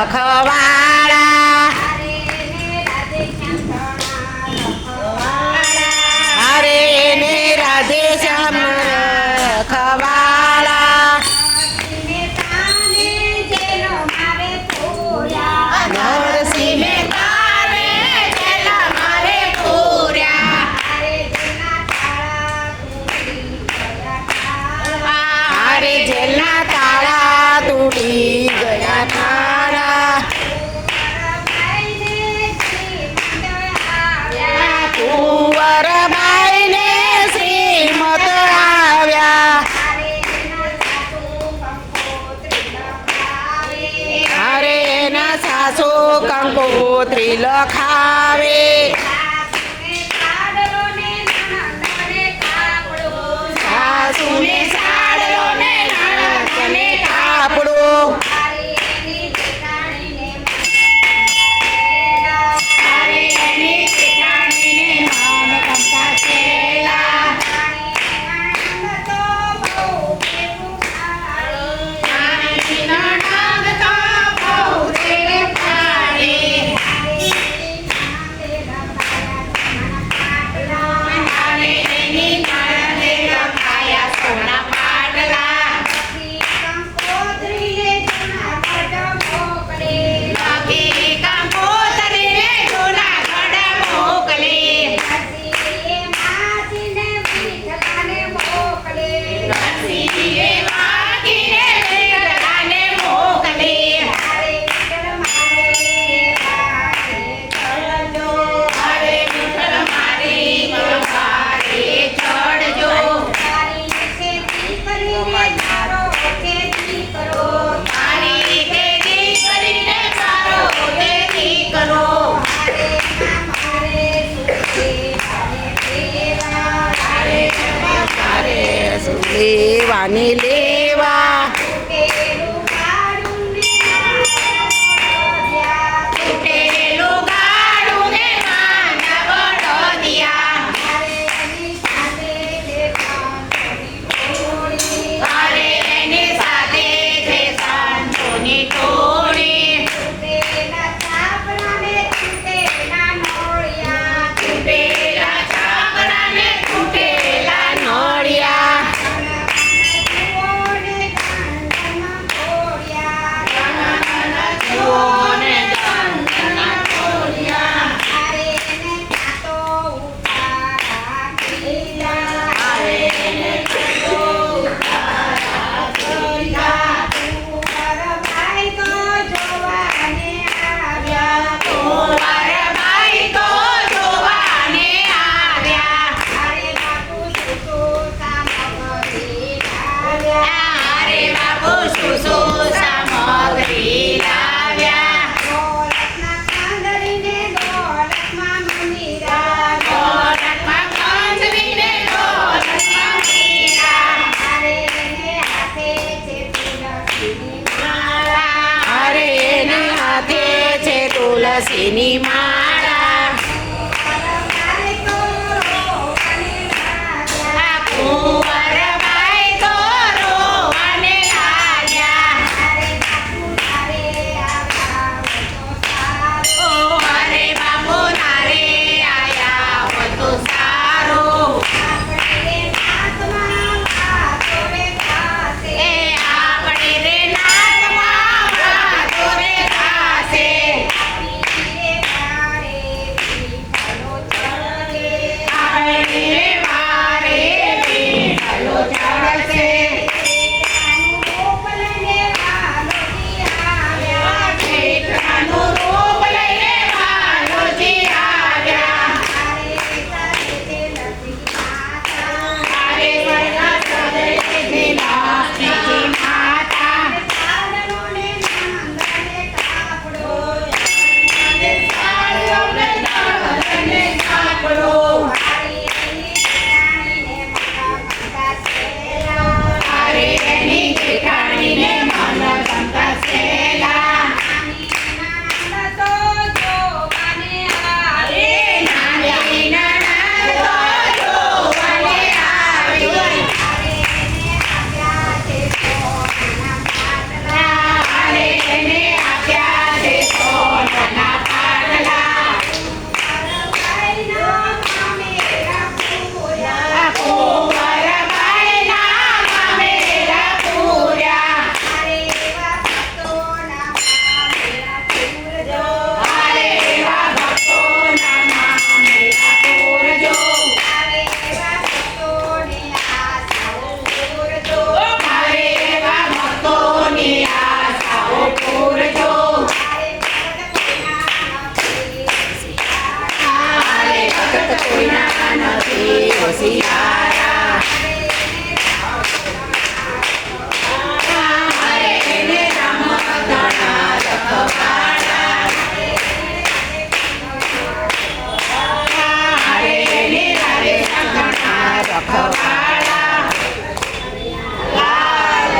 લખવાળા હરે ને રાધે શ્યામ લખવાળા નરસિંહ જેલના તાળા તૂટી ગયા. પુત્રી લખાવે. સાસુને वानिले Cause any mind. Hoy nada see.